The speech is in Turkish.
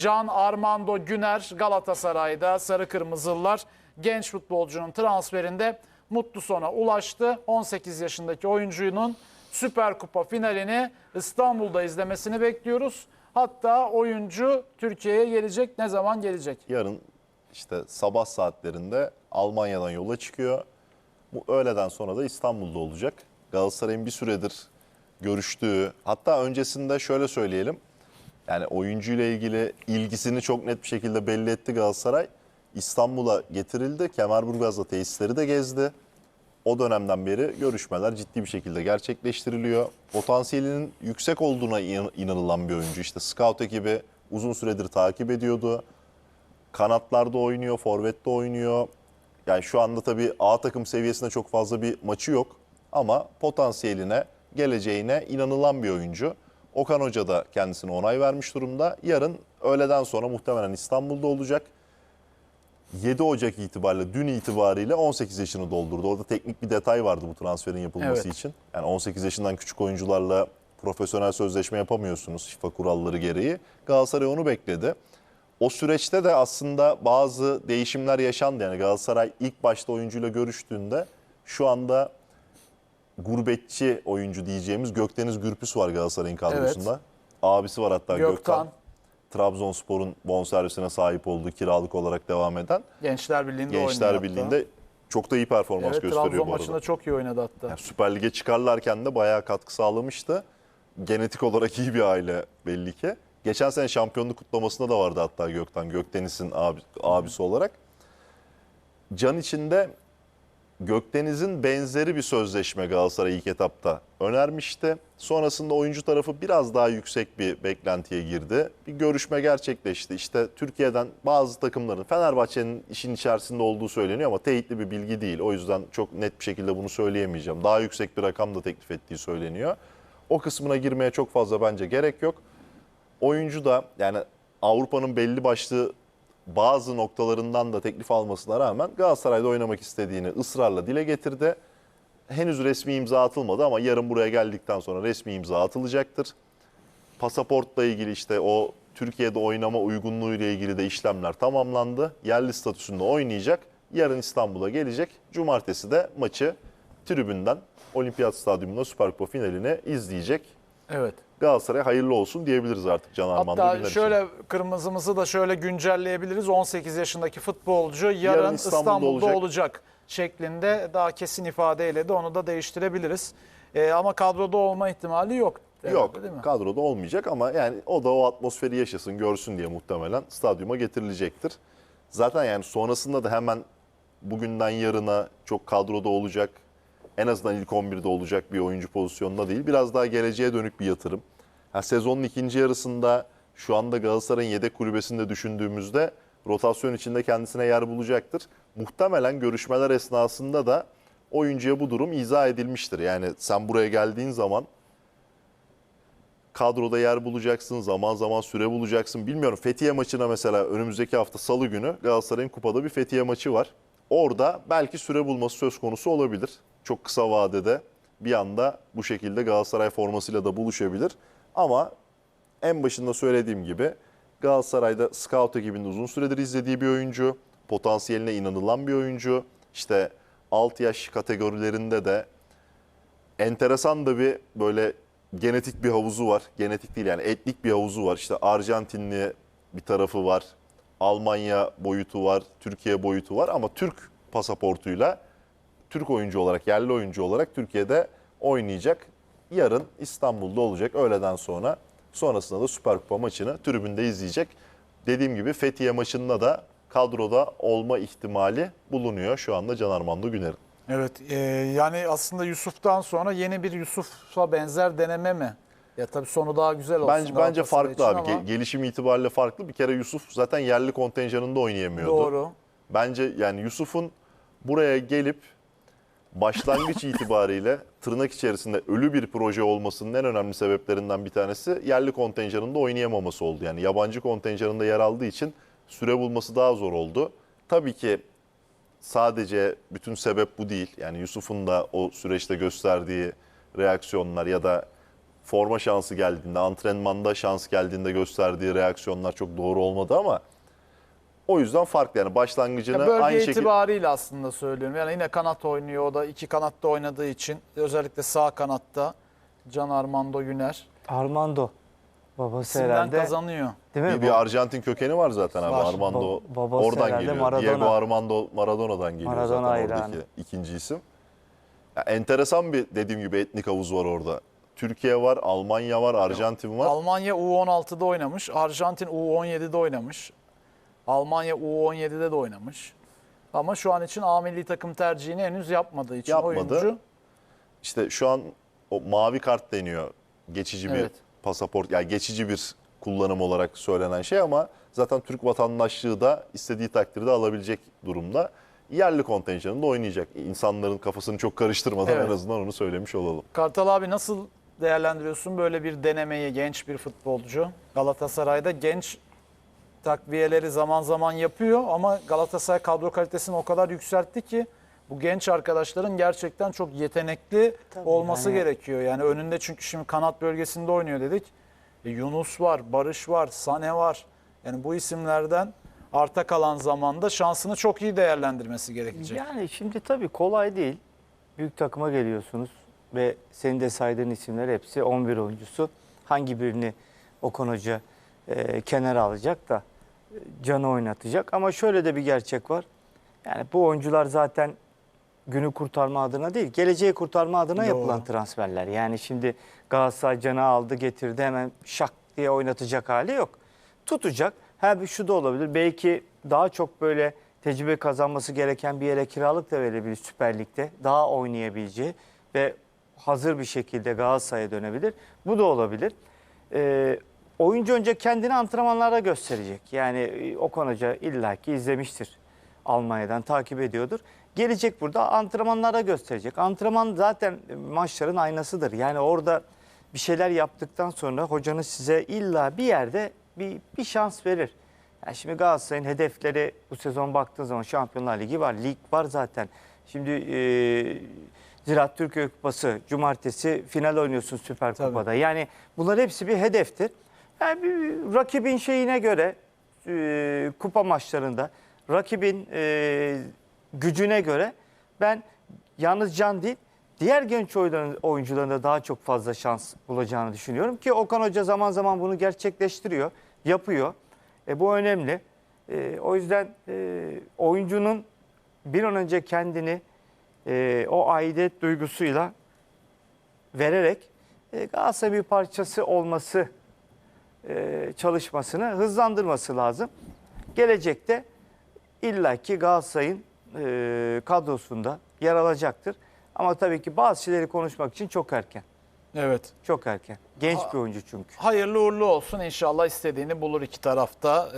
Can Armando Güner Galatasaray'da Sarı Kırmızılılar genç futbolcunun transferinde mutlu sona ulaştı. 18 yaşındaki oyuncunun Süper Kupa finalini İstanbul'da izlemesini bekliyoruz. Hatta oyuncu Türkiye'ye gelecek. Ne zaman gelecek? Yarın işte sabah saatlerinde Almanya'dan yola çıkıyor. Bu öğleden sonra da İstanbul'da olacak. Galatasaray'ın bir süredir görüştüğü, hatta öncesinde şöyle söyleyelim. Yani oyuncuyla ilgili ilgisini çok net bir şekilde belli etti Galatasaray. İstanbul'a getirildi. Kemerburgaz'da tesisleri de gezdi. O dönemden beri görüşmeler ciddi bir şekilde gerçekleştiriliyor. Potansiyelinin yüksek olduğuna inan- inanılan bir oyuncu. İşte scout ekibi uzun süredir takip ediyordu. Kanatlarda oynuyor, forvette oynuyor. Yani şu anda tabii A takım seviyesinde çok fazla bir maçı yok. Ama potansiyeline, geleceğine inanılan bir oyuncu. Okan Hoca da kendisine onay vermiş durumda. Yarın öğleden sonra muhtemelen İstanbul'da olacak. 7 Ocak itibariyle, dün itibariyle 18 yaşını doldurdu. Orada teknik bir detay vardı bu transferin yapılması Evet. için. Yani 18 yaşından küçük oyuncularla profesyonel sözleşme yapamıyorsunuz FIFA kuralları gereği. Galatasaray onu bekledi. O süreçte de aslında bazı değişimler yaşandı. Yani Galatasaray ilk başta oyuncuyla görüştüğünde şu anda gurbetçi oyuncu diyeceğimiz Gökdeniz Gürpüs var Galatasaray'ın kadrosunda. Abisi var hatta Gökhan. Gökhan. Trabzonspor'un bonservisine sahip olduğu kiralık olarak devam eden. Gençler Birliği'nde oynuyor Gençler hatta. Birliği'nde çok da iyi performans Evet, gösteriyor Trabzon bu arada. maçında çok iyi oynadı hatta. Yani Süper Lig'e çıkarlarken de bayağı katkı sağlamıştı. Genetik olarak iyi bir aile belli ki. Geçen sene şampiyonluk kutlamasında da vardı hatta Gökten. Gökdeniz'in abi, abisi olarak. Can içinde Gökdeniz'in benzeri bir sözleşme Galatasaray ilk etapta önermişti. Sonrasında oyuncu tarafı biraz daha yüksek bir beklentiye girdi. Bir görüşme gerçekleşti. İşte Türkiye'den bazı takımların Fenerbahçe'nin işin içerisinde olduğu söyleniyor ama teyitli bir bilgi değil. O yüzden çok net bir şekilde bunu söyleyemeyeceğim. Daha yüksek bir rakam da teklif ettiği söyleniyor. O kısmına girmeye çok fazla bence gerek yok. Oyuncu da yani Avrupa'nın belli başlı bazı noktalarından da teklif almasına rağmen Galatasaray'da oynamak istediğini ısrarla dile getirdi. Henüz resmi imza atılmadı ama yarın buraya geldikten sonra resmi imza atılacaktır. Pasaportla ilgili işte o Türkiye'de oynama uygunluğu ile ilgili de işlemler tamamlandı. Yerli statüsünde oynayacak. Yarın İstanbul'a gelecek. Cumartesi de maçı tribünden Olimpiyat Stadyumunda Süper Kupa finalini izleyecek. Evet. Galatasaray hayırlı olsun diyebiliriz artık Can Armando Hatta için. şöyle kırmızımızı da şöyle güncelleyebiliriz. 18 yaşındaki futbolcu yarın, Yarın İstanbul'da, İstanbul'da olacak. olacak. şeklinde daha kesin ifadeyle de onu da değiştirebiliriz. Ee, ama kadroda olma ihtimali yok. herhalde, Yok değil mi? kadroda olmayacak ama yani o da o atmosferi yaşasın görsün diye muhtemelen stadyuma getirilecektir. Zaten yani sonrasında da hemen bugünden yarına çok kadroda olacak. En azından ilk 11'de olacak bir oyuncu pozisyonunda değil. Biraz daha geleceğe dönük bir yatırım. Ha, sezonun ikinci yarısında şu anda Galatasaray'ın yedek kulübesinde düşündüğümüzde rotasyon içinde kendisine yer bulacaktır. Muhtemelen görüşmeler esnasında da oyuncuya bu durum izah edilmiştir. Yani sen buraya geldiğin zaman kadroda yer bulacaksın, zaman zaman süre bulacaksın. Bilmiyorum Fethiye maçına mesela önümüzdeki hafta salı günü Galatasaray'ın kupada bir Fethiye maçı var. Orada belki süre bulması söz konusu olabilir. Çok kısa vadede bir anda bu şekilde Galatasaray formasıyla da buluşabilir. Ama en başında söylediğim gibi Galatasaray'da scout ekibinde uzun süredir izlediği bir oyuncu. Potansiyeline inanılan bir oyuncu. İşte alt yaş kategorilerinde de enteresan da bir böyle genetik bir havuzu var. Genetik değil yani etnik bir havuzu var. İşte Arjantinli bir tarafı var. Almanya boyutu var. Türkiye boyutu var ama Türk pasaportuyla Türk oyuncu olarak, yerli oyuncu olarak Türkiye'de oynayacak. Yarın İstanbul'da olacak öğleden sonra. Sonrasında da Süper Kupa maçını tribünde izleyecek. Dediğim gibi Fethiye maçında da kadroda olma ihtimali bulunuyor şu anda Can Armando Güner'in. Evet. e, yani aslında Yusuf'tan sonra yeni bir Yusuf'a benzer deneme mi? Ya tabii sonu daha güzel olsun. Bence bence farklı abi. ama Ge- Gelişim itibariyle farklı. Bir kere Yusuf zaten yerli kontenjanında oynayamıyordu. Doğru. Bence yani Yusuf'un buraya gelip başlangıç itibariyle tırnak içerisinde ölü bir proje olmasının en önemli sebeplerinden bir tanesi yerli kontenjanında oynayamaması oldu. Yani yabancı kontenjanında yer aldığı için süre bulması daha zor oldu. Tabii ki sadece bütün sebep bu değil. Yani Yusuf'un da o süreçte gösterdiği reaksiyonlar ya da forma şansı geldiğinde, antrenmanda şans geldiğinde gösterdiği reaksiyonlar çok doğru olmadı ama o yüzden farklı yani başlangıcını Ya bölge aynı şekilde itibariyle aslında söylüyorum. Yani yine kanat oynuyor. O da iki kanatta oynadığı için özellikle sağ kanatta Can Armando Güner Armando. Babası isimden herhalde. kazanıyor. Değil mi? bir, bir Arjantin kökeni var zaten abi Var. Armando. Ba- babası oradan geliyor. Maradona. Diego Armando Maradona'dan geliyor Maradona zaten oradaki ikinci isim. Ya enteresan bir dediğim gibi etnik havuz var orada. Türkiye var, Almanya var, Arjantin var. Almanya U16'da oynamış. Arjantin U17'de oynamış. Almanya U17'de de oynamış. Ama şu an için A milli takım tercihini henüz yapmadığı için Yapmadı. oyuncu İşte şu an o mavi kart deniyor. Geçici bir Evet. pasaport, yani geçici bir kullanım olarak söylenen şey ama zaten Türk vatandaşlığı da istediği takdirde alabilecek durumda. Yerli kontenjanında oynayacak. İnsanların kafasını çok karıştırmadan Evet. en azından onu söylemiş olalım. Kartal abi nasıl değerlendiriyorsun böyle bir denemeyi genç bir futbolcu? Galatasaray'da genç takviyeleri zaman zaman yapıyor ama Galatasaray kadro kalitesini o kadar yükseltti ki bu genç arkadaşların gerçekten çok yetenekli Tabii olması yani- gerekiyor. Yani önünde çünkü şimdi kanat bölgesinde oynuyor dedik. E, Yunus var, Barış var, Sane var. Yani bu isimlerden arta kalan zamanda şansını çok iyi değerlendirmesi gerekecek. Yani şimdi tabii kolay değil. Büyük takıma geliyorsunuz ve senin de saydığın isimler hepsi 11 oyuncusu. Hangi birini Okan Hoca e, kenara alacak da canı oynatacak. Ama şöyle de bir gerçek var. Yani bu oyuncular zaten günü kurtarma adına değil, geleceği kurtarma adına Doğru. yapılan transferler. Yani şimdi Galatasaray canı aldı getirdi hemen şak diye oynatacak hali yok. Tutacak. Ha bir şu da olabilir. Belki daha çok böyle tecrübe kazanması gereken bir yere kiralık da verebilir Süper Lig'de. Daha oynayabileceği ve hazır bir şekilde Galatasaray'a dönebilir. Bu da olabilir. Ee, oyuncu önce kendini antrenmanlarda gösterecek. Yani e, Okan Hoca illaki izlemiştir. Almanya'dan takip ediyordur. Gelecek burada antrenmanlara gösterecek. Antrenman zaten maçların aynasıdır. Yani orada bir şeyler yaptıktan sonra hocanız size illa bir yerde bir, bir şans verir. Yani şimdi Galatasaray'ın hedefleri bu sezon baktığın zaman Şampiyonlar Ligi var, lig var zaten. Şimdi e, Ziraat Türkiye Kupası, cumartesi final oynuyorsun Süper Tabii. Kupa'da. Yani bunlar hepsi bir hedeftir. Yani bir rakibin şeyine göre e, kupa maçlarında rakibin e, gücüne göre ben yalnız Can değil diğer genç oyuncuların, da daha çok fazla şans bulacağını düşünüyorum ki Okan Hoca zaman zaman bunu gerçekleştiriyor, yapıyor. E, bu önemli. E, o yüzden e, oyuncunun bir an önce kendini e, o aidiyet duygusuyla vererek e, Galatasaray bir parçası olması e, çalışmasını hızlandırması lazım. Gelecekte illaki Galatasaray'ın e, kadrosunda yer alacaktır. Ama tabii ki bazı şeyleri konuşmak için çok erken. Evet. Çok erken. Genç bir oyuncu çünkü. Hayırlı uğurlu olsun. İnşallah istediğini bulur iki tarafta.